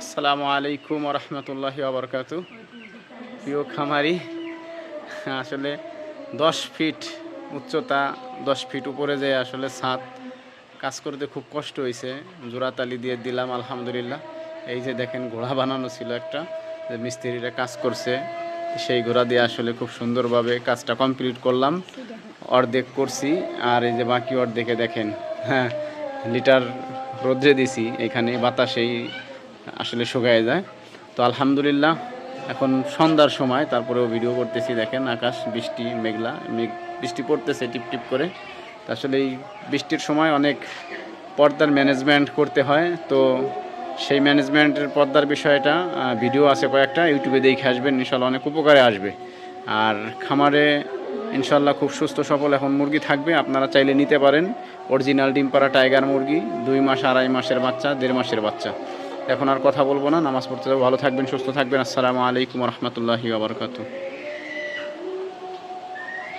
আসসালামু আলাইকুম রহমতুল্লাহি আবরকাত প্রিয় খামারি, আসলে দশ ফিট উচ্চতা, দশ ফিট উপরে যে আসলে ছাদ কাজ করতে খুব কষ্ট হয়েছে জোড়াতালি দিয়ে দিলাম, আলহামদুলিল্লাহ। এই যে দেখেন, ঘোড়া বানানো ছিল একটা, যে মিস্ত্রিরা কাজ করছে, সেই ঘোড়া দিয়ে আসলে খুব সুন্দরভাবে কাজটা কমপ্লিট করলাম, অর্ধেক করছি, আর এই যে বাকি অর্ধেকে দেখেন হ্যাঁ লিটার রোদ্রে দিছি, এখানে বাতাসেই আসলে শুকায় যায়। তো আলহামদুলিল্লাহ, এখন সন্ধ্যার সময়, তারপরেও ভিডিও করতেছি, দেখেন আকাশ, বৃষ্টি, মেঘলা, মেঘ, বৃষ্টি পড়তেছে টিপ টিপ করে। আসলে এই বৃষ্টির সময় অনেক পর্দার ম্যানেজমেন্ট করতে হয়। তো সেই ম্যানেজমেন্টের পর্দার বিষয়টা ভিডিও আছে কয়েকটা ইউটিউবে দেখে আসবেন ইনশাল্লাহ অনেক উপকারে আসবে। আর খামারে ইনশাল্লাহ খুব সুস্থ, সফল এখন মুরগি থাকবে, আপনারা চাইলে নিতে পারেন। অরিজিনাল ডিম পাড়া টাইগার মুরগি, দুই মাস, আড়াই মাসের বাচ্চা, দেড় মাসের বাচ্চা। এখন আর কথা বলব না, নামাজ পড়তে যাব। ভালো থাকবেন, সুস্থ থাকবেন। আসসালামু আলাইকুম রহমতুল্লাহি আবরকাতু